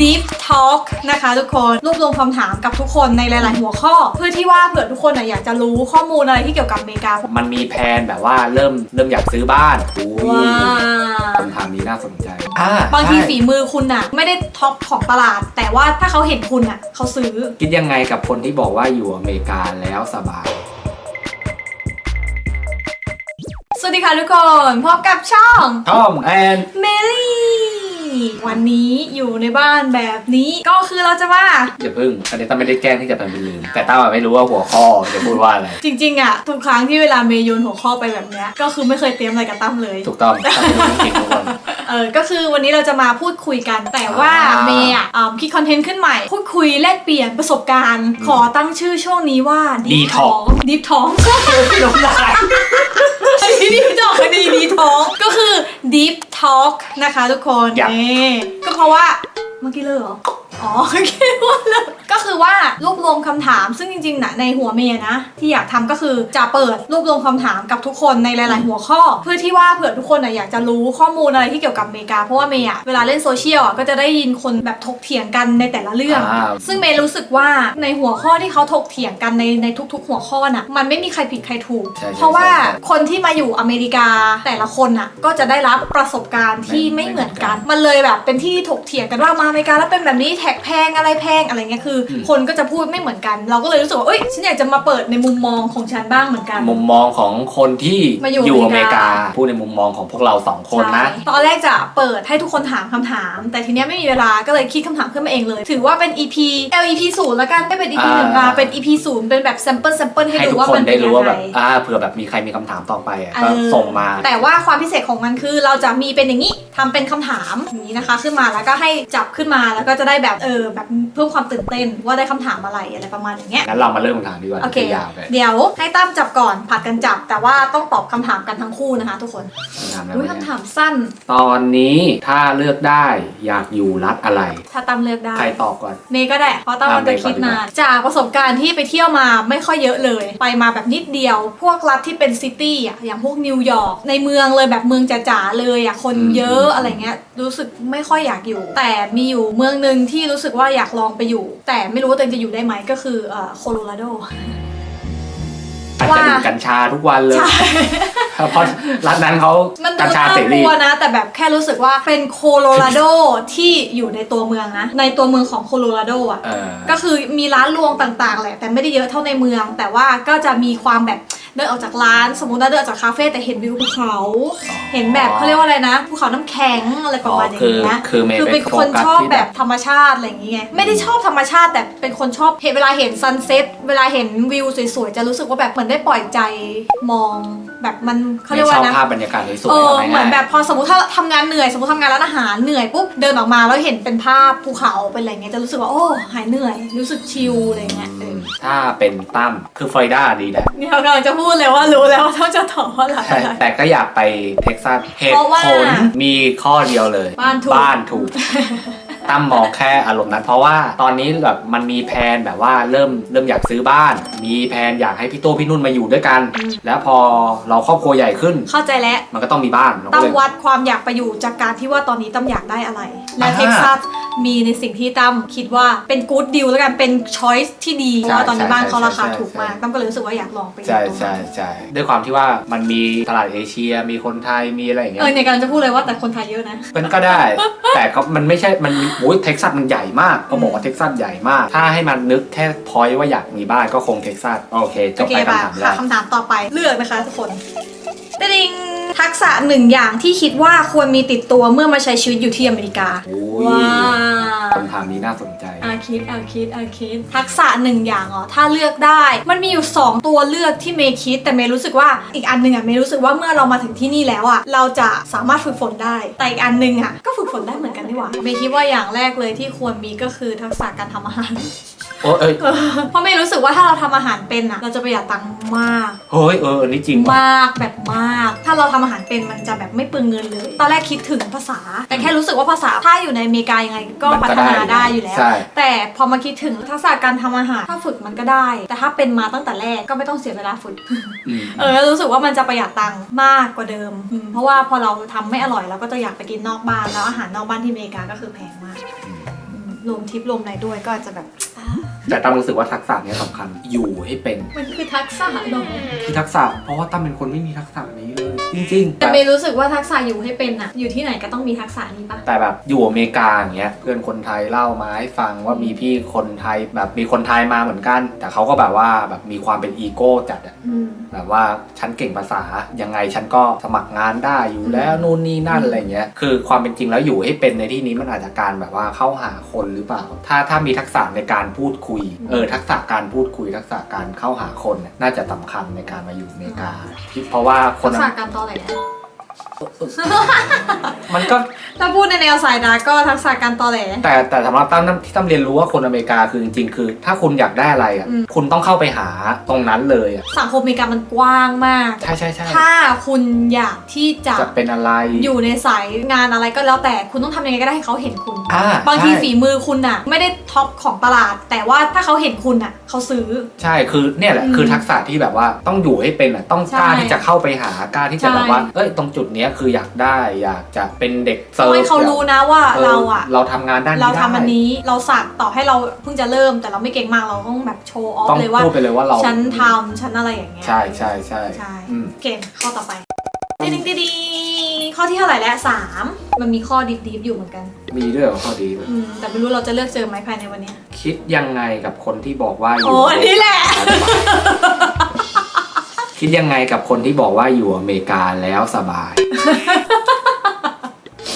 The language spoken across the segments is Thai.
Deep Talk นะคะทุกคนรวบรวมคำถามกับทุกคนในหลาย ๆ หัวข้อ เพื่อที่ว่าเผื่อทุกคนอะอยากจะรู้ข้อมูลอะไรที่เกี่ยวกับอเมริกา มันมีแผนแบบว่าเริ่มเริ่มอยากซื้อบ้านอุ้ยว้าคำถามนี้น่าสนใจอ่าบางทีใช่ฝีมือคุณอะไม่ได้ท็อปของตลาด แต่ว่าถ้าเขาเห็นคุณอะเขาซื้อ คิดยังไงกับคนที่บอกว่าอยู่อเมริกาแล้วสบาย สวัสดีค่ะทุกคน พบกับช่องทอมแอนเมลี่วันนี้อยู่ในบ้านแบบนี้ก็คือเราจะมาอย่าพึ่ง อันนี้ตั้มไม่ได้แกล้งที่จะเป็นลืมแต่ตั้มอะไม่รู้ว่าหัวข้อจะพูดว่าอะไร จริง ๆอะทุกครั้งที่เวลาเมย์โยนหัวข้อไปแบบเนี้ยก็คือไม่เคยเตรียมอะไรกับตั้มเลย ถูกต้องตั้มเป็นคนเก่งทุกคน เออ ก็คือวันนี้เราจะมาพูดคุยกัน แต่ว่าอ่าเมย์อะอ่าคิดคอนเทนต์ขึ้นใหม่ พูดคุยแลกเปลี่ยนประสบการณ์ ขอตั้งชื่อช่วงนี้ว่า Deep Talk Deep Talk ลงได้อั นนี้ Deep Talk อันนี้ Deep Talk ก็คือ Deep Talk นะคะทุกคนยับนี่ ก็เพราะว่าเมื่อกี้เลยเหรอ อ๋อโอเคว่าเลยก็คือว่ารวบรวมคำถาม ซึ่งจริงๆนะในหัวเมย์นะ ที่อยากทำก็คือจะเปิดรวบรวมคำถามกับทุกคนในหลาย ๆ หัวข้อ เพื่อที่ว่าเผื่อทุกคนอะอยากจะรู้ข้อมูลอะไรที่เกี่ยวกับอเมริกาเพราะว่าเมย์อะเวลาเล่นโซเชียลอะก็จะได้ยินคนแบบถกเถียงกันในแต่ละเรื่อง อ่า ซึ่งเมย์รู้สึกว่าในหัวข้อที่เขาถกเถียงกันในในทุก ๆ หัวข้อน่ะมันไม่มีใครผิดใครถูก ใช่ใช่เพราะว่าใช่ใช่คนที่มาอยู่อเมริกาแต่ละคนน่ะก็จะได้รับประสบการณ์ที่ไม่ไม่เหมือนกันไม่เหมือนกันมันเลยแบบเป็นที่ถกเถียงกันว่ามาอเมริกาแล้วเป็นแบบนี้แท็กแพงอะไรแพงอะไรเงี้ยคืออมคนก็จะพูดไม่เหมือนกัน เราก็เลยรู้สึกว่าเอ้ยฉันอยากจะมาเปิดในมุมมองของฉันบ้างเหมือนกัน มุมมองของคนที่มาอยู่อยู่ออเมเมริริกากา พูดในมุมมองของพวกเราสองคนนะ ใช่ตอนแรกจะเปิดให้ทุกคนถามคำถาม แต่ทีเนี้ยไม่มีเวลาก็เลยคิดคำถามขึ้นมาเองเลย ถือว่าเป็น EP L EP ศูนย์แล้วกันไม่เป็น EP หนึ่งอ่า มาเป็น EP ศูนย์เป็นแบบ sample sample ให้ให้ดูทุกว่าคนมันได้เป็นรู้ยัว่างไงแบบอ่าเผื่อแบบมีใครมีคำถามต่อไปอะก็เออ ส่งมา แต่ว่าความพิเศษของมันคือเราจะมีเป็นอย่างนี้ทำเป็นคำถามอย่างนี้นะคะ ขึ้นมาแล้วก็ให้จับขึ้นมาแล้วก็จะได้แบบเออแบบเพิ่มความตื่นเต้นว่าได้คำถามอะไรอะไรประมาณอย่างเงี้ยงั้นเรามาเริ่มคำถามดีกว่าโอเคยาวไปเดี๋ยวให้ตั้มจับก่อนผัดกันจับ แต่ว่าต้องตอบคำถามกันทั้งคู่นะคะ ทุกคนคำถามอะไรอุ้ยวะเนี่ยคำถามสั้น ตอนนี้ถ้าเลือกได้อยากอยู่รัฐอะไร ถ้าตั้มเลือกได้ใครตอบก่อนเมย์ก็ได้เพราะตั้มมันจะคิดนานจากประสบการณ์ที่ไปเที่ยวมาไม่ค่อยเยอะเลย ไปมาแบบนิดเดียว พวกรัฐที่เป็นซิตี้อะอย่างพวกนิวยอร์กในเมืองเลยแบบเมืองจ๋าๆเลยอะคนอืมเยอะอะไรเงี้ยรู้สึกไม่ค่อยอยากอยู่ แต่มีอยู่เมืองหนึ่งที่รู้สึกว่าอยากลองไปอยู่ แต่ไม่รู้ว่าตัวเองจะอยู่ได้ไหมก็คือเอ่อโคโลราโดอาจจะดูกัญชาทุกวันเลย เพราะรัฐนั้นเขามันดูกัญชาน่าเสกรีลัวนะแต่แบบแค่รู้สึกว่าเป็นโคโลราโดที่อยู่ในตัวเมืองนะ ในตัวเมืองของโคโลราโดอะเออก็คือมีร้านรวงต่างๆแหละแต่ไม่ได้เยอะเท่าในเมือง แต่ว่าก็จะมีความแบบ เดินออกจากร้านสมมติว่าเดินออกจากคาเฟ่แต่เห็นวิวภูเขา เห็นแบบเขาเรียกว่าอะไรนะภูเขาน้ำแข็งอะไรประมาณอย่างคือเงี้ยคือเมย์คือไปเป็นโฟคนกัสชอบที่แบแบบบธรรมชาติอะไรอย่างเงี้ยไม่ได้ชอบธรรมชาติแต่เป็นคนชอบเห็นเวลาเห็นซันเซ็ตเวลาเห็นวิวสวยๆจะรู้สึกว่าแบบเหมือนได้ปล่อยใจมองแบบมันเขาเรียกว่าชอบนะภาพบรรยากาศสวยเอๆอเอาเหมือนง่ายๆแบบพอสมมติถ้าทำงานเหนื่อย สมมติทำงานร้านอาหารเหนื่อยปุ๊บเดินออกมาแล้วเห็นเป็นภาพภูเขาเป็นอะไรเงี้ยจะรู้สึกว่าโอ้หายเหนื่อย รู้สึกชิลอะไรเงี้ยเออถ้าเป็นตั้มคือฟลอริดาดีแหละนี่เรากำลังจะพูดเลยว่ารู้แล้วว่าต้องจะตอบว่าอะไร ใช่แต่ก็อยากไปเท็กซัสเหตุเพราะว่าผลมีข้อเดียวเลยบ้านถูก บ้านถูก ตั้มมองแค่อารมณ์นั้นเพราะว่าตอนนี้แบบมันมีแผนแบบว่าเริ่มเริ่มอยากซื้อบ้าน มีแผนอยากให้พี่โตพี่นุ่นมาอยู่ด้วยกัน แล้วพอเราครอบครัวใหญ่ขึ้น เข้าใจแล้วมันก็ต้องมีบ้านเราตั้ก็มเลย วัดความอยากไปอยู่จากการที่ว่าตอนนี้ตั้มอยากได้อะไร และอ่า เท็กซัสมีในสิ่งที่ตั้มคิดว่าเป็นกู๊ดดีลแล้วกันเป็นช้อยส์ที่ดีเพใช่ราะว่าตอนนี้บ้านเขาใช่ราคาใช่ถูกมากใช่ตั้มก็เลยรู้สึกว่าอยากลองไปอยู่ใช่ตรงใช่นั้นใช่ด้วยความที่ว่ามันมีตลาดเอเชียมีคนไทยมีอะไรอย่างเงี้เอยอเนี่ยกำลังจะพูดเลยว่าแต่คนไทยเยอะนะ มันก็ได้ แต่ก็มันไม่ใช่มันโอ้ยเท็กซัสมันใหญ่มากก็บอกว่าเท็กซัสใหญ่มาก ถ้าให้มันนึกแค่พอยว่าอยากมีบ้านก็คงเท็กซัสโอเคจโอบเคไปป่ะคำถามแรค่ะกคำถามต่อไปเลือกนะคะทุกคนตดิง ทักษะหนึ่งอย่างที่คิดว่าควรมีติดตัวเมื่อมาใช้ชีวิตอยู่ที่อเมริกา โอ้ยว้าวคำถามนี้น่าสนใจ อาคิดอาคิดอาคิด ทักษะหนึ่งอย่างอ๋อถ้าเลือกได้ มันมีอยู่ 2 ตัวเลือกที่เมย์คิด แต่เมย์รู้สึกว่าอีกอันหนึ่งอะเมย์รู้สึกว่าเมื่อเรามาถึงที่นี่แล้วอะเราจะสามารถฝึกฝนได้ แต่อีกอันหนึ่งอะก็ฝึกฝนได้เหมือนกันนี่หว่าเมย์คิดว่าอย่างแรกเลยที่ควรมีก็คือทักษะการทำอาหาร โอ้ยเอ้ยเพราะเมย์รู้สึกว่าถ้าเราทำอาหารเป็นอะเราจะประหยัดตังค์มากเฮ้ยเอออันนี้จริงว่ะมากแบบมาก ถ้าเราทำอาหารเป็นมันจะแบบไม่เปลืองเงินเลย ตอนแรกคิดถึงภาษา แต่แค่รู้สึกว่าภาษาถ้าอยู่ในอเมริกายังไงก็มันพัก็ฒได้นาได้อยู่แล้ว ใช่ แต่พอมาคิดถึงทักษะการทำอาหาร ถ้าฝึกมันก็ได้ แต่ถ้าเป็นมาตั้งแต่แรกก็ไม่ต้องเสียเวลาฝึก อืม เออรู้สึกว่ามันจะประหยัดตังค์มากกว่าเดิมอืมเพราะว่าพอเราทำไม่อร่อยเราก็จะอยากไปกินนอกบ้านแล้วอาหารนอกบ้านที่อเมริกาก็คือแพงมาก อืม รวมทริปรวมอะไรด้วยก็อาจจะแบบอ่าแต่ตั้มรู้สึกว่าทักษะเนี้ยสำคัญอยู่ให้เป็น มันคือทักษะเนอะที่ทักษะเพราะว่าตั้มเป็นคนไม่มีทักษะนี้เลย จริงๆแต่แต่เมย์รู้สึกว่าทักษะอยู่ให้เป็นอะอยู่ที่ไหนก็ต้องมีทักษะนี้ปะแต่แบบอยู่อเมริกาอย่างเงี้ยเพื่อนคนไทยเล่ามาให้ฟังว่ามีพี่คนไทยแบบมีคนไทยมาเหมือนกัน แต่เขาก็แบบว่าแบบมีความเป็นอีโก้จัดอะอืม แบบว่าฉันเก่งภาษายังไงฉันก็สมัครงานได้อยู่แล้วนู่นนี่นั่นอะไรเงี้ยคือความเป็นจริงแล้วอยู่ให้เป็นในที่นี้มันอาจจะการแบบว่าเข้าหาคนหรือเปล่า ถ้าถ้ามีทักษะในการพูดคุยเออทักษะการพูดคุย ทักษะการเข้าหาคนเนี่ยน่าจะสำคัญในการมาอยู่อเมริกาเพราะว่าคทันกษะการตอแหล มันก็ถ้าพูดในแนวสายดาร์กก็ทักษะการตอแหล แต่แต่สำหรับตั้มที่ตั้มเรียนรู้ว่าคนอเมริกาคือจริงๆ คือ ถ้าคุณอยากได้อะไรอะอืม คุณต้องเข้าไปหาตรงนั้นเลยอะสังคมอเมริกามันกว้างมาก ใช่ใช่ใช่ถ้าคุณอยากที่จะจะเป็นอะไรอยู่ในสายงานอะไรก็แล้วแต่คุณต้องทำยังไงก็ได้ให้เขาเห็นคุณ อ่าบางทีใช่ ฝีมือคุณน่ะ ไม่ได้ท็อปของตลาด แต่ว่าถ้าเขาเห็นคุณน่ะ เขาซื้อ ใช่ คือเนี่ยแหละ อืมคือทักษะที่แบบว่าต้องอยู่ให้เป็นอะ ต้องกล้าใช่ที่จะเข้าไปหากล้าที่จะใช่แบบว่า เอ้ย ตรงจุดเนี้ยคืออยากได้อยากจะเป็นเด็กเซิต้องร์ฟให้เขารู้นะว่าออเราอะเราทำงานด้านนี้เราทำได้อันนี้เราสักต่อให้เราเพิ่งจะเริ่มแต่เราไม่เก่งมากเราต้องแบบโชว์ออฟต้องเลยว่าพูดไปเลยว่าเราฉันทำฉันอะไรอย่างเงี้ยใช่ใช่ใช่ใช่อืมโอเคข้อต่อไปดิดิดิดีข้อที่เท่าไหร่แล้วสามมันมีข้อดีดีอยู่เหมือนกัน มีด้วยเหรอข้อดีด้วยอืมแต่ไม่รู้เราจะเลือกเจอไหมภายในวันเนี้ยคิดยังไงกับคนที่บอกว่าอยู่โอ้อันนี้แหละ คิดยังไงกับคนที่บอกว่าอยู่อเมริกาแล้วสบาย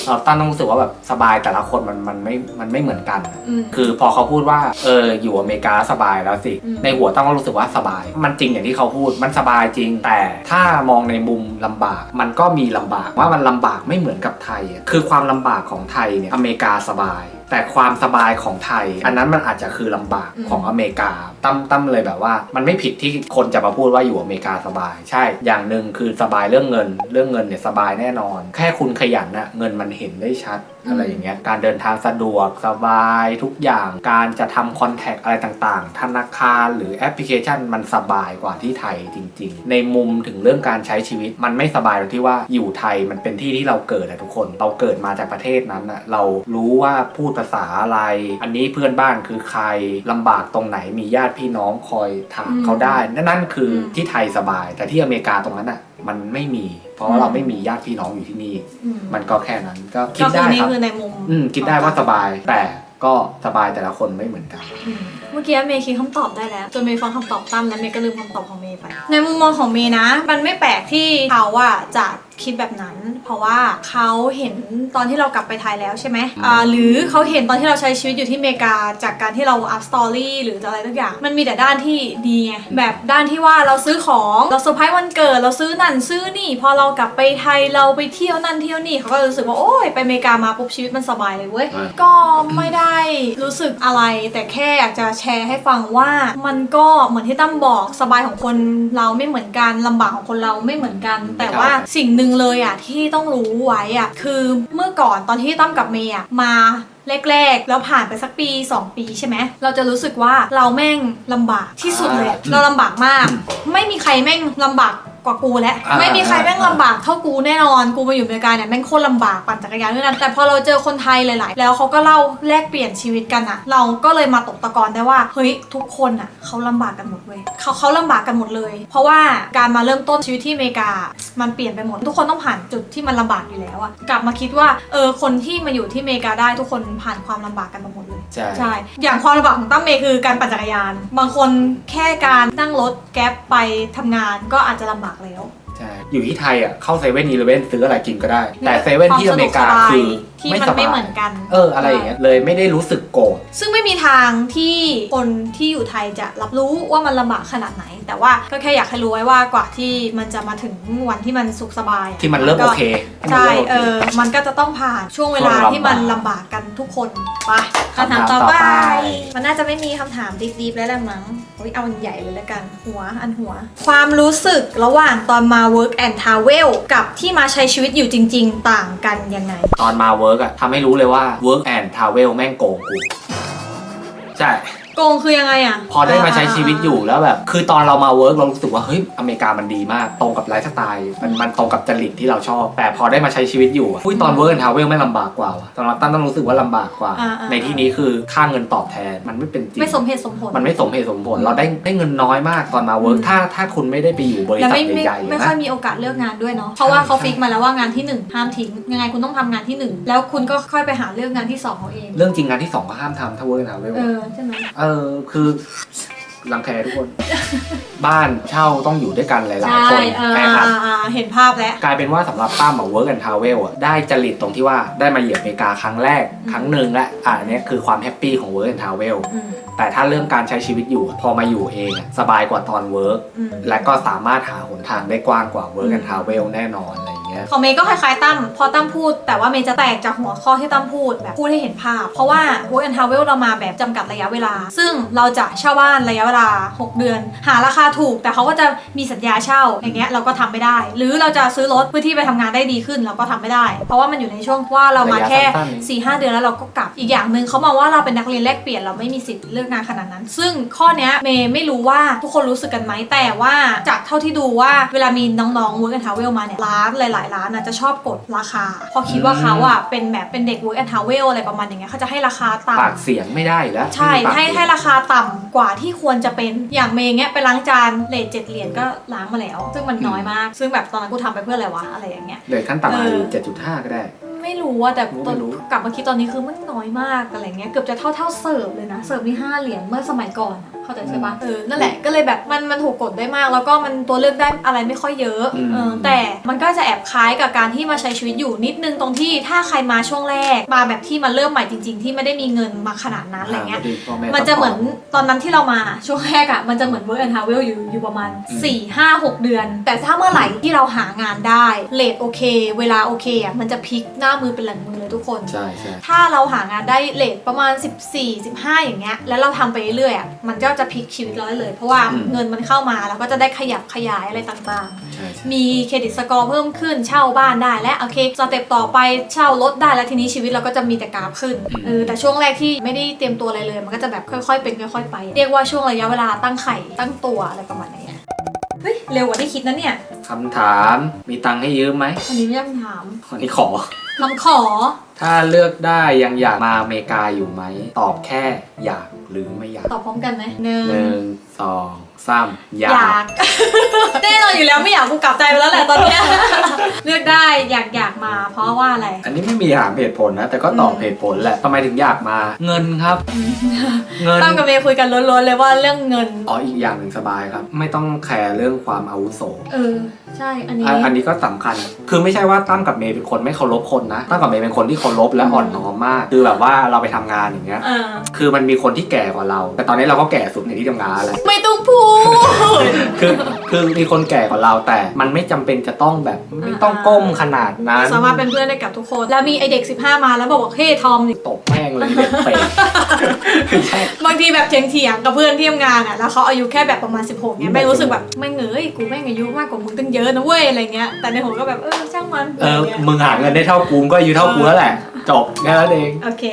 เราตั้งต้องรู้สึกว่าแบบสบายแต่ละคนมันมันไม่มันไม่เหมือนกัน อืม คือพอเขาพูดว่าเอออยู่อเมริกาสบายแล้วสิ อืม ในหัวตั้งก็รู้สึกว่าสบาย มันจริงอย่างที่เขาพูดมันสบายจริง แต่ถ้ามองในมุมลำบาก มันก็มีลำบากว่ามันลำบากไม่เหมือนกับไทยอะคือความลำบากของไทยเนี่ยอเมริกาสบาย แต่ความสบายของไทย อันนั้นมันอาจจะคือลำบากอืมของอเมริกา ตั้มตั้มเลยแบบว่า มันไม่ผิดที่คนจะมาพูดว่าอยู่อเมริกาสบาย ใช่ อย่างหนึ่งคือสบายเรื่องเงิน เรื่องเงินเนี่ยสบายแน่นอน แค่คุณขยันน่ะเงินมันเห็นได้ชัดอะไรอย่างเงี้ย การเดินทางสะดวกสบายทุกอย่าง การจะทำคอนแทคอะไรต่างๆ ธนาคารหรือแอปพลิเคชันมันสบายกว่าที่ไทยจริง ๆ ในมุมถึงเรื่องการใช้ชีวิต มันไม่สบายตรงที่ว่าอยู่ไทยมันเป็นที่ที่เราเกิดอะทุกคน เราเกิดมาจากประเทศนั้นอะเรารู้ว่าพูดภาษาอะไร อันนี้เพื่อนบ้านคือใครลำบากตรงไหนมีญาติพี่น้องคอยถามอืมเขาได้ นั่นนั่นคืออมที่ไทยสบาย แต่ที่อเมริกาตรงนั้นอะมันไม่มี เพราะว่าเราไม่มีญาติพี่น้องอยู่ที่นี่อืมมันก็แค่นั้นก็คิก็ดคืได้อนี่ครับคือในมุมอืมคิดได้ว่าสบาย แต่ก็สบายแต่ละคนไม่เหมือนกันอื มเมื่อกี้เมย์คิดคำตอบได้แล้ว จนเมย์ฟังคำตอบตั้มแล้วเมย์ก็ลืมคำตอบของเมย์ไป ในมุมมองของเมย์นะ มันไม่แปลกที่เขาว่าจะคิดแบบนั้น เพราะว่าเขาเห็นตอนที่เรากลับไปไทยแล้วใช่ไหมอ่าหรือเขาเห็นตอนที่เราใช้ชีวิตอยู่ที่อเมริกา จากการที่เราอัพสตอรี่หรืออะไรทุกอย่าง มันมีแต่ด้านที่ดีไงแบบด้านที่ว่าเราซื้อของเราเซอร์ไพรส์วันเกิดเราซื้อนั่นซื้อนี่ พอเรากลับไปไทยเราไปเที่ยวนั่นเที่ยวนี่เขาก็รู้สึกว่าโอ้ยไปอเมริกามาปุ๊บชีวิตมันสบายเลยเว้ยอ่าก็ไม่ได้รู้สึกอะไรแต่แค่อยากจะแชร์ให้ฟังว่ามันก็เหมือนที่ตั้มบอกสบายของคนเราไม่เหมือนกันลำบากของคนเราไม่เหมือนกัน แต่ว่าสิ่งหนึ่งเลยอะที่ต้องรู้ไว้อะคือเมื่อก่อนตอนที่ตั้มกับเมย์อะมาแรกๆ แล้วผ่านไปสักปี 2 ปีใช่ไหม เราจะรู้สึกว่าเราแม่งลำบากที่สุดเลยอะเราลำบากมาก ไม่มีใครแม่งลำบาก กว่ากูแล้ว อ่า ไม่มีใครแม่งลำบากเท่ากูแน่นอนกูมาอยู่อเมริกาเนี่ยแม่งโคตรลำบากปั่นจักรยานด้วยนั้นแต่พอเราเจอคนไทยหลาย ๆ แล้วเขาก็เล่าแลกเปลี่ยนชีวิตกันอะเราก็เลยมาตกตะกอนได้ว่าเฮ้ยทุกคนอะเขาลำบากกันหมดเว้ยเขาเขาลำบากกันหมดเลย เพราะว่าการมาเริ่มต้นชีวิตที่อเมริกา มันเปลี่ยนไปหมด ทุกคนต้องผ่านจุดที่มันลำบากอยู่แล้วอะกลับมาคิดว่าเออคนที่มาอยู่ที่อเมริกาได้ทุกคนผ่านความลำบากกันมาหมดเลย ใช่ ใช่ อย่างความลำบากของตั้มเมย์คือการปั่นจักรยาน บางคนแค่การนั่งรถแก๊ปไปทำงานก็อาจจะลำบากแล้ว ใช่ อยู่ที่ไทยอะเข้าเซเว่นอีเลเว่นซื้ออะไรกินก็ได้ แต่เซเว่นที่อเมริกาคือ ที่ไม่มันสไม่บาเหมืยอนกัน เอออะไรอย่างเงี้ยเลยไม่ได้รู้สึกโกรธซึ่งไม่มีทางที่คนที่อยู่ไทยจะรับรู้ว่ามันลำบากขนาดไหน แต่ว่าก็แค่อยากให้รู้ไว้ว่ากว่าที่มันจะมาถึงวันที่มันสุขสบายที่มันเริ่มก็โอเคใช่ที่มันเอริ่มโคอมันก็จะต้องผ่านช่วงเวลาช่วงลำบากที่มันลำบากกันทุกคนไปคำถามคำถามต่อต่อไปไป มันน่าจะไม่มีคำถามดีๆแล้วแหละมั้งโอ้ยเอาอันใหญ่เลยแล้วกัน หัวอันหัว ความรู้สึกระหว่างตอนมา work and travel กับที่มาใช้ชีวิตอยู่จริง ๆ ต่างกันยังไง ตอนมาเ work อะทำให้รู้เลยว่า work and travel แม่งโกงกูใช่ โกงคือยังไงอะ พอได้มาใช้ชีวิตอยู่แล้วแบบ คือตอนเรามาเวิร์กเรารู้สึกว่าเฮ้ยอเมริกามันดีมาก ตรงกับไลฟ์สไตล์มันมันตรงกับจริตที่เราชอบ แต่พอได้มาใช้ชีวิตอยู่อะอุ้ยตอนเวิร์กแอนทาวเวลไม่ลำบากกว่าว่ะตอนเราตั้งต้องรู้สึกว่าลำบากกว่า อ่าอ่า ในที่นี้คือค่าเงินตอบแทนมันไม่เป็นจริง ไม่สมเหตุสมผล มันไม่สมเหตุสมผลเราได้ได้เงินน้อยมากตอนมาเวิร์กอืมถ้าถ้าคุณไม่ได้ไปอยู่บริแล้วษัทไม่ไม่ใหญ่ๆไม่นะ ค่อยมีโอกาสเลือกงานด้วยเนาะ เพราะว่าเขาใช่ฟิกมาแล้วว่างานที่หนึ่งห้ามทิ้ง ยังไงคุณต้องทำงานที่หนึ่งแล้วคุณก็ค่อยไปหาเลือกงานที่สองเขาเอง เรื่องจริงงานที่สองก็ห้ามทำถ้าเวิร์กแอนทาวเวลเออใช่ไหม เออคือรังแคทุกคน บ้านเช่าต้องอยู่ด้วยกันหลายใช่ๆคนเออแออัดอ่าอ่าเห็นภาพแล้ว กลายเป็นว่าสำหรับป้ามา work and travel อะได้จริตตรงที่ว่าได้มาเหยียบอเมริกาครั้งแรกอืมครั้งหนึ่งและอะอันเนี้ยคือความแฮปปี้ของ work and travel อืมแต่ถ้าเรื่องการใช้ชีวิตอยู่อะพอมาอยู่เองอะสบายกว่าตอน work อืม และก็สามารถหาหนทางได้กว้างกว่า work อื and ม travel แน่นอนอะไรอย่างเงี้ยของเมย์ก็คล้ายๆตั้มพอตั้มพูด แต่ว่าเมย์จะแตกจากหัวข้อที่ตั้มพูดแบบพูดให้เห็นภาพ เพราะว่า work and travel เรามาแบบจำกัดระยะเวลา ซึ่งเราจะเช่าบ้านระยะเวลา 6 เดือน หาราคาถูก แต่เขาก็จะมีสัญญาเช่าอย่างเงี้ยเราก็ทำไม่ได้ หรือเราจะซื้อรถเพื่อที่ไปทำงานได้ดีขึ้นเราก็ทำไม่ได้ เพราะว่ามันอยู่ในช่วงว่าเรามาแค่ระยะสั้นๆเอง4ีหเดือนแล้วเราก็กลับอีกอย่างหนึ่งเขามองว่าเราเป็นนักเรียนแลกเปลี่ยนเราไม่มีสิทธิ์เลือกงานขนาดนั้น ซึ่งข้อเนี้ยเมย์ไม่รู้ว่าทุกคนรู้สึกกันไหมแต่ว่าจากเท่าที่ดูว่าเวลามีน้องๆ work and travel มาเนี่ยร้านหลายๆร้านนะจะชอบกดราคาเพราะคิดว่าเขาอะเป็นแบบเป็นเด็ก work and travel อะไรประมาณอย่างเงี้ยเขาจะให้ราคาต่ำ ปากเสียงไม่ได้แล้วใช่ไม่มีปากให้เสียง ให้ราคาต่ำกว่าที่ควรจะเป็นอย่างเมย์เงี้ยไปล้างจานเลทเจ็ดเหรียญก็ล้างมาแล้ว ซึ่งมันน้อยมาก ซึ่งแบบตอนนั้นกูทำไปเพื่ออะไรวะอะไรอย่างเงี้ยเรทขั้นต่ำอาจเออจะเจ็ดจุดห้าก็ได้ ไม่รู้ว่าแต่รู้ตอนไม่รู้ กลับมาคิดตอนนี้คือมันน้อยมากอะไรเงี้ยเกือบจะเท่าเท่าเสิร์ฟเลยนะเสิร์ฟนี่ห้าเหรียญเมื่อสมัยก่อนอะ เข้าใจใช่ปะเออนั่นแหละก็เลยแบบมันมันถูกกดได้มาก แล้วก็มันตัวเลือกได้อะไรไม่ค่อยเยอะอืมเออแต่มันก็จะแอบคล้ายกับการที่มาใช้ชีวิตอยู่นิดนึงตรงที่ถ้าใครมาช่วงแรกมาแบบที่มาเริ่มใหม่จริง ๆ ที่ไม่ได้มีเงินมาขนาดนั้นอะไรเงี้ยม่ด้พ่แมันจะเหมือนตอนนั้นที่เรามาช่วงแรกอะมันจะเหมือน work and travel อยู่อยู่ประมาณอืม4 5 6 เดือน แต่ถ้าเมื่อไหร่ที่เราหางานได้เลทโอเค เวลาโอเคอะมันจะพลิกหน้ามือเป็นหลังมือเลยทุกคนใช่ใช่ถ้าเราหางานได้เลทประมาณ 14 15 อย่างเงี้ยแล้วเราทำไปเรื่อยๆอะมันก็จะพลิกชีวิตเราได้เลย เพราะว่าเงินมันเข้ามาแล้วก็จะได้ขยับขยายอะไรต่างๆใช่ใช่มีเครดิตสกอร์เพิ่มขึ้นเช่าบ้านได้และโอเคสเต็ปต่อไปเช่ารถได้แล้วทีนี้ชีวิตเราก็จะมีแต่กราฟขึ้นเออแต่ช่วงแรกที่ไม่ได้เตรียมตัวอะไรเลย มันก็จะแบบค่อยๆเป็นค่อย ๆ ไป เรียกว่าช่วงระยะเวลาตั้งไข่ตั้งตัวอะไรประมาณนี้เฮ้ยเร็วกว่าที่คิดนะเนี่ยคำถามมีตังค์ให้ยืมไหมอันนี้ไม่ใช่คำถามอันนี้ขอคำขอ ถ้าเลือกได้ยังอยากมาอเมริกาอยู่ไหม ตอบแค่อยากหรือไม่อยากตอบพร้อมกันไหมหนึ่งหนึ่งสองสามอยาอยากกแน่นอนอยู่แล้วไม่อยากกูกลับใจไปแล้วแหละตอนเนี้ยเลือกได้อยากอยากมา เพราะว่าอะไร อันนี้ไม่มีถามเหตุผลนะ แต่ก็ตอบอืมเหตุผลแหละทำไมถึงอยากมา เงินครับ เงิน ตั้มกับเมย์คุยกันล้วนๆเลยว่าเรื่องเงิน อ๋ออีกอย่างหนึ่งสบายครับ ไม่ต้องแคร์เรื่องความอาวุโส เออ ใช่ อันนี้อะอันนี้ก็สำคัญ คือไม่ใช่ว่าตั้มกับเมย์เป็นคนไม่เคารพคนนะ ตั้มกับเมย์เป็นคนที่เคารพและอ่อนน้อมมาก คือแบบว่าเราไปทำงานอย่างเงี้ยเออคือมันมีคนที่แก่กว่าเรา แต่ตอนนี้เราก็แก่สุดในที่ทำงานแหละไม่ต้องพูด คือคือมีคนแก่กว่าเราแต่มันไม่จำเป็นจะต้องแบบไม่ต้องก้มขนาดนั้น สามารถเป็นเพื่อนได้กับทุกคน แล้วมีไอเด็ก 15 มาแล้วบอกว่าเฮ้ยทอมตบแม่งเลยเด็กเปรตใช่ บางทีแบบเถียงเถียงๆกับเพื่อนที่ทำงานอะแล้วเขาอายุแค่แบบประมาณ 16เนี่ยไม่รู้สึกแบบไม่เงยกูแม่งอายุมากกว่ามึงตั้งเยอะนะเว้ยอะไรเงี้ย แต่ในหัวก็แบบเออช่างมันเอออะไรเงี้ยมึงหาเงินได้เท่ากูมึงก็อายุเท่ากูแล้วแหละ จบแค่นั้นเอง โอเค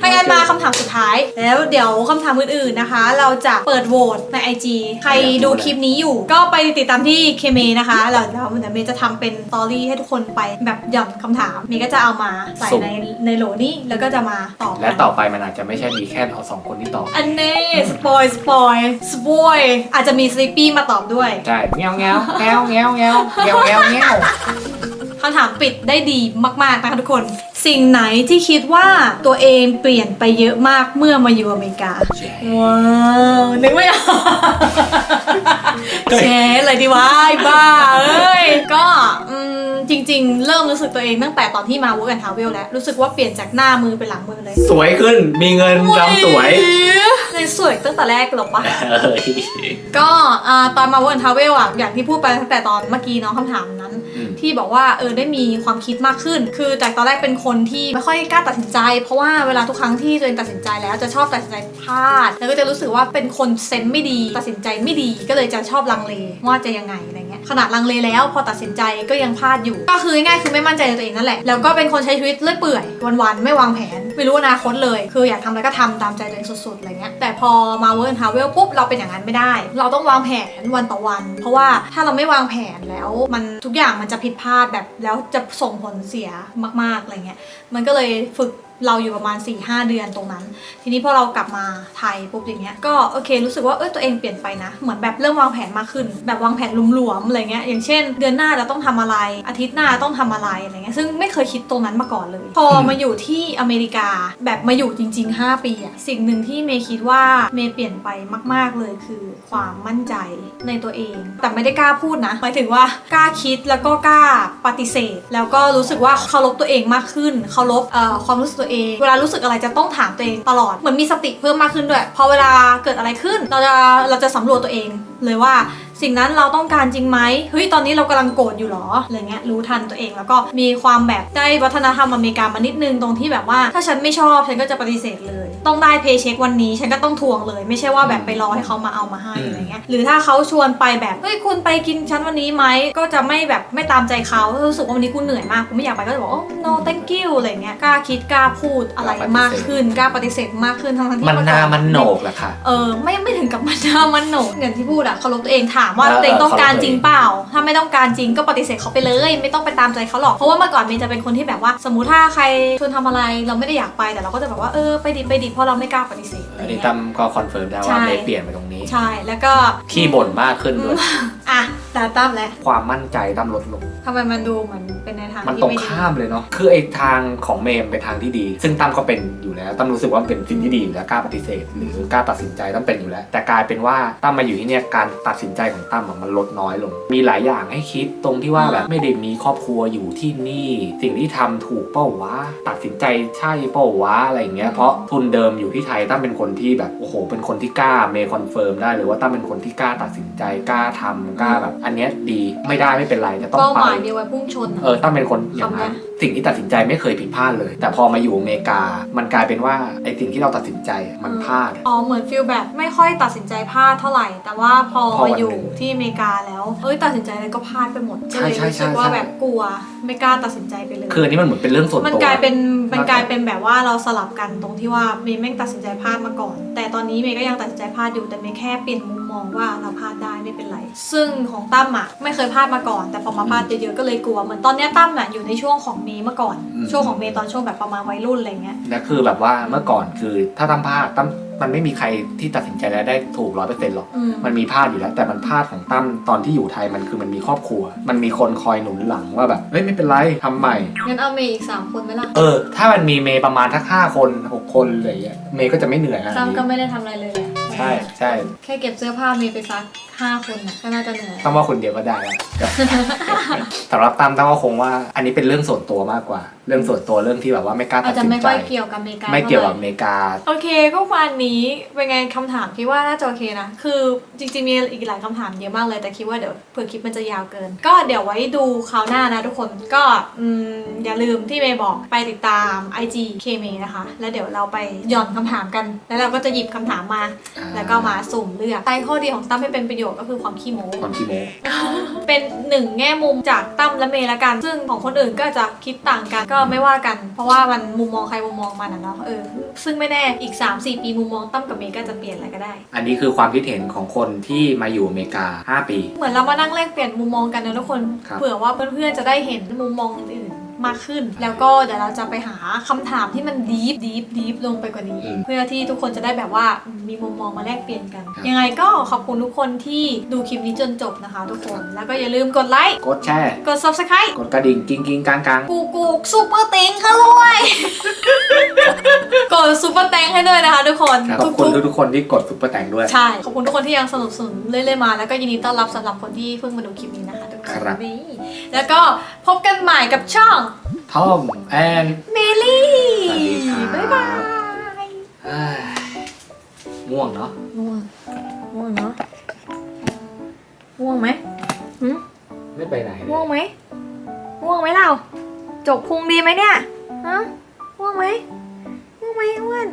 ถ้างั้นมาคำถามสุดท้าย แล้วเดี๋ยวคำถามอื่นๆนะคะ เราจะเปิดโหวตใน IG ใครดูคลิปนี้อยู่ ก็ไปติดตามที่เคเมนะคะแล้วเดี๋ยวเดี๋ยวเมย์จะทำเป็นสตอรี่ให้ทุกคนไปแบบหย่อนคำถาม เมย์ก็จะเอามาใส่สุ่ม ในในโหลนี้แล้วก็จะมาตอบและต่อไปมันอาจจะไม่ใช่มีแค่เอาสองคนที่ตอบอันนี้สปอยสปอยสปอยอาจจะมีสลิปปี้มาตอบด้วย ใช่เงี้ยวเงี้ยวเงี้ยวเงี้ยวเงี้ยวเงี้ยวเงี้ยวเงี้ยว คำถามปิดได้ดีมากๆนะคะทุกคน สิ่งไหนที่คิดว่าตัวเองเปลี่ยนไปเยอะมากเมื่อมาอยู่อเมริกา ว้าวนึกไม่ออกแชร์เลยดีวะไอ้บ้าเอ้ยก็อืม จริง ๆ เริ่มรู้สึกตัวเองตั้งแต่ตอนที่มา work and travel แล้ว รู้สึกว่าเปลี่ยนจากหน้ามือเป็นหลังมือเลยสวยขึ้นมีเงินจำสวยเลยสวยตั้งแต่แรกหรอปะเฮ้ยก็อ่าตอนมา work and travel อะอย่างที่พูดไปตั้งแต่ตอนเมื่อกี้เนาะคำถามนั้นอืมที่บอกว่าเออได้มีความคิดมากขึ้น คือจากตอนแรกเป็นคนที่ไม่ค่อยกล้าตัดสินใจ เพราะว่าเวลาทุกครั้งที่ตัวเองตัดสินใจแล้วจะชอบตัดสินใจพลาด แล้วก็จะรู้สึกว่าเป็นคนเซนส์ไม่ดีตัดสินใจไม่ดีก็เลยจะชอบลังเลว่าจะยังไงอะไรเงี้ยขนาดลังเลแล้วพอตัดสินใจก็ยังพลาดอยู่ก็คือง่ายๆคือไม่มั่นใจในตัวเองนั่นแหละ แล้วก็เป็นคนใช้ชีวิตเลื่อยเปื่อย วันๆ ไม่วางแผน ไม่รู้อนาคตเลย คืออยากทำอะไรก็ทำตามใจตัวเองสุดๆ อะไรเงี้ย แต่พอมาเวิร์นทาวเวลปุ๊บเราเป็นอย่างนั้นไม่ได้ เราต้องวางแผนวันต่อวัน เพราะว่าถ้าเราไม่วางแผนแล้วมันทุกอย่างมันจะผิดพลาดแบบแล้วจะส่งผลเสียมากๆ อะไรเงี้ย มันก็เลยฝึก เราอยู่ประมาณ4-5หเดือนตรงนั้น ทีนี้พอเรากลับมาไทยปุ๊บอย่างเงี้ยก็โอเครู้สึกว่าเออตัวเองเปลี่ยนไปนะ เหมือนแบบเริ่มวางแผนมากขึ้น แบบวางแผนหลวมๆอะไรเงี้ยอย่างเช่น เดือนหน้าเราต้องทำอะไร อาทิตย์หน้าต้องทำอะไรอะไรเงี้ยซึ่งไม่เคยคิดตรงนั้นมาก่อนเลย พอมาอยู่ที่อเมริกาแบบมาอยู่จริง ๆ 5 ปีอะสิ่งหนึ่งที่เมย์คิดว่าเมย์เปลี่ยนไปมาก ๆเลยคือความมั่นใจในตัวเอง แต่ไม่ได้กล้าพูดนะหมายถึงว่ากล้าคิดแล้วก็กล้าปฏิเสธ แล้วก็รู้สึกว่าเคารพตัวเองมากขึ้นเคารพเอ่อความรู้สึกตัวเอง เวลารู้สึกอะไรจะต้องถามตัวเองตลอด เหมือนมีสติเพิ่มมากขึ้นด้วย พอเวลาเกิดอะไรขึ้น เราจะเราจะสำรวจตัวเองเลยว่า สิ่งนั้นเราต้องการจริงไหมเฮ้ยตอนนี้เรากำลังโกรธอยู่หรออะไรเงี้ยรู้ทันตัวเองแล้วก็มีความแบบได้วัฒนธรรมอเมริกามานิดนึงตรงที่แบบว่า ถ้าฉันไม่ชอบฉันก็จะปฏิเสธเลย ต้องได้เพย์เช็ควันนี้ฉันก็ต้องทวงเลย ไม่ใช่ว่าแบบไปรอให้เขามาเอามาให้อืมอะไรเงี้ยหรือถ้าเขาชวนไปแบบเฮ้ยคุณไปกินชั้นวันนี้ไหมก็จะไม่แบบไม่ตามใจเขารู้สึกว่าวันนี้กูเหนื่อยมากกูไม่อยากไปก็จะบอกโอ้ no thank you อะไรเงี้ยกล้าคิดกล้าพูดอะไรมากขึ้นกล้าปฏิเสธมากขึ้นทั้งๆที่มันเอหนาก่มันโหนกแหละค่ะเออไม่ไม่ถึงกับมันหน้ามันโหนกอย่างที่พูดอะเคารพตัวเองถามว่าเออตัวเองต้องการเคารพตัวเองจริงเปล่า ถ้าไม่ต้องการจริงก็ปฏิเสธเขาไปเลย ไม่ต้องไปตามใจเขาหรอก เพราะว่าเมื่อก่อนเมย์จะเป็นคนที่แบบว่า สมมติถ้าใครชวนทำอะไรเราไม่ได้อยากไปแต่เราก็จะแบบว่าเออไปดิไปดิเพราะเราไม่กล้าปฏิเสธอะไรอันนี้เงี้ตั้ยมก็คอนเฟิร์มได้ใช่ว่าเมย์เปลี่ยนไปตรงนี้ ใช่ แล้วก็ขี้บ่นมากขึ้นด้วยอะ ตาตั้มแล้วความมั่นใจตั้มลดลง ทำไมมันดูเหมือนเป็นในทางมันที่ตรงไม่ดีข้ามเลยเนาะคือไอ้ทางของเมมเป็นทางที่ดี ซึ่งตั้มก็เป็นอยู่แล้วตั้มรู้สึกว่ามันเป็นสิ่งที่ดีอยู่แล้วกล้าปฏิเสธ หรือกล้าตัดสินใจตั้มเป็นอยู่แล้ว แต่กลายเป็นว่าตั้มมาอยู่ที่เนี่ยการตัดสินใจของตั้มอะมันลดน้อยลง มีหลายอย่างให้คิดตรงที่ว่าแบบไม่ได้มีครอบครัวอยู่ที่นี่ สิ่งที่ทำถูกเป้าวะตัดสินใจใช่เป้าวะอะไรอย่างเงี้ยเพราะทุนเดิมอยู่ที่ไทยตั้มเป็นคนที่แบบโอ้โหเป็นคนที่กล้าเมย์คอนเฟิร์มได้เลยว่าตั้มเป็นคนที่กล้าตัดสินใจกล้าทำกล้าแบบอันเนี้ยดีไม่ได้ไม่เป็นไรแต่ต้องเป้าไปหมายมีไว้พุ่งชน เออตั้มเป็นคนอย่างนั้น ทำไง สิ่งที่ตัดสินใจไม่เคยผิดพลาดเลย แต่พอมาอยู่อเมริกา มันกลายเป็นว่าไอ้สิ่งที่เราตัดสินใจมันพลาด อ๋อเหมือนฟิลแบบไม่ค่อยตัดสินใจพลาดเท่าไหร่ แต่ว่าพอพอวันมาอยู่หนึ่งที่อเมริกาแล้วเอ้ยตัดสินใจอะไรก็พลาดไปหมดใช่ก็เลยใช่รู้สึกใช่ว่าใช่ แบบกลัวไม่กล้าตัดสินใจไปเลย คืออันนี้มันเหมือนเป็นเรื่องส่วนตัวมันกลายเป็นมันมากกว่ากลายเป็นแบบว่าเราสลับกันตรงที่ว่าเมย์แม่งตัดสินใจพลาดมาก่อน แต่ตอนนี้เมย์ก็ยังตัดสินใจพลาดอยู่แต่เมย์แค่เปลี่ยนมุมมองว่าเราพลาดได้ไม่เป็นไร ซึ่งของตั้มอะไม่เคยพลาดมาก่อน แต่พอมาพลาดเยอะๆก็เลยกลัวเหมือนตอนเนี้ยตั้มอะอยู่ในช่วงของเมย์เมื่อก่อน อืม ช่วงของเมย์ตอนช่วงแบบประมาณวัยรุ่นอะไรเงี้ย และคือแบบว่าเมื่อก่อนคือถ้าตั้มพลาดตั้มมันไม่มีใครที่ตัดสินใจแล้วได้ถูกร้อยเปอร์เซ็นต์หรอก อืมมันมีพลาดอยู่แล้ว แต่มันพลาดของตั้มตอนที่อยู่ไทยมันคือมันมีครอบครัว มันมีคนคอยหนุนหลังว่าแบบเฮ้ยไม่เป็นไรทำใหม่ งั้นเอาเมย์อีกสามคนไหมล่ะเออ ถ้ามันมีเมย์ประมาณทักห้าคนหกคนอะไรอย่างเงี้ยเมย์ก็จะไม่เหนื่อยขนาดตั้มนี้ก็ไม่ได้ทำอะไรเลยแหละ ใช่ใช่แค่เก็บเสื้อผ้าเมย์ไปซักห้าคนน่ะก็น่าจะเหนื่อยตั้มว่าคนเดียวก็ได้แล้ว สำหรับตั้มตั้มก็คงว่าอันนี้เป็นเรื่องส่วนตัวมากกว่า เรื่องส่วนตัวเรื่องที่แบบว่าไม่กล้าอาตัจดจะสินไม่ใจค่อยเกี่ยวกับอเมริกาไม่เกี่ยวกับท่าอไหร่เมริกา โอเคก็ประมาณนี้เป็นไงคำถามคิดว่าน่าจะโอเคนะ คือจริงๆมีอีกหลายคำถามเยอะมากเลยแต่คิดว่าเดี๋ยวเผื่อคลิปมันจะยาวเกิน ก็เดี๋ยวไว้ดูคราวหน้านะทุกคนก็อืมอย่าลืมที่เมย์บอกไปติดตาม IG k m นะคะ แล้วเดี๋ยวเราไปหย่อนคำถามกัน แล้วเราก็จะหยิบคำถามมา อ่า แล้วก็มาสุ่มเลือกใต้ข้อดีของตั้มให้เป็นประโยชน์ก็คือความขี้โม้ ความขี้โม้เป็นหนึ่งแง่มุมจากตั้มและเมย์ละกัน ซึ่งของคนอื่นก็จะคิดต่างกัน ก็ไม่ว่ากัน เพราะว่ามันมุมมองใครมุมมองมันอะเนาะเออซึ่งไม่แน่อีก 3-4 ปีมุมมองตั้มกับเมย์ก็จะเปลี่ยนอะไรก็ได้ อันนี้คือความคิดเห็นของคนที่มาอยู่อเมริกา 5 ปี เหมือนเรามานั่งแลกเปลี่ยนมุมมองกันนะทุกคนครับ เผื่อว่าเพื่อนๆจะได้เห็นมุมมองอื่นๆ มากขึ้น แล้วก็เดี๋ยวเราจะไปหาคำถามที่มันดีฟดีฟดีฟลงไปกว่านี้ อืมเพื่อที่ทุกคนจะได้แบบว่ามีมุมมองมาแลกเปลี่ยนกัน ครับ ยังไงก็ขอบคุณทุกคนที่ดูคลิปนี้จนจบนะคะ ทุกคน แล้วก็อย่าลืมกดไลค์ กดแชร์ กด subscribe กดกระดิ่งกิ้งกิ้งกลางกลางกูกูซูเปอร์เต็งค่ะรวย กดซูเปอร์แตงให้ด้วยนะคะทุกคนขอบคุณทุกๆคนที่กดซุปเปอร์แตงด้วย ใช่ ขอบคุณทุกคนที่ยังสนับสนุนเรื่อยๆมา แล้วก็ยินดีต้อนรับสำหรับคนที่เพิ่งมาดูคลิปนี้นะคะทุกคนครับ นี่แล้วก็พบกันใหม่กับช่องทอมแอนเมลี่สวัสดีครับ บ๊ายบายง่วงเนาะง่วงง่วงเนาะง่วงไหมหืมไม่ไปไหนเลยง่วงไหมจกพุงดีไหมเนี่ยฮะง่วงไหมง่วงไหมอ้วน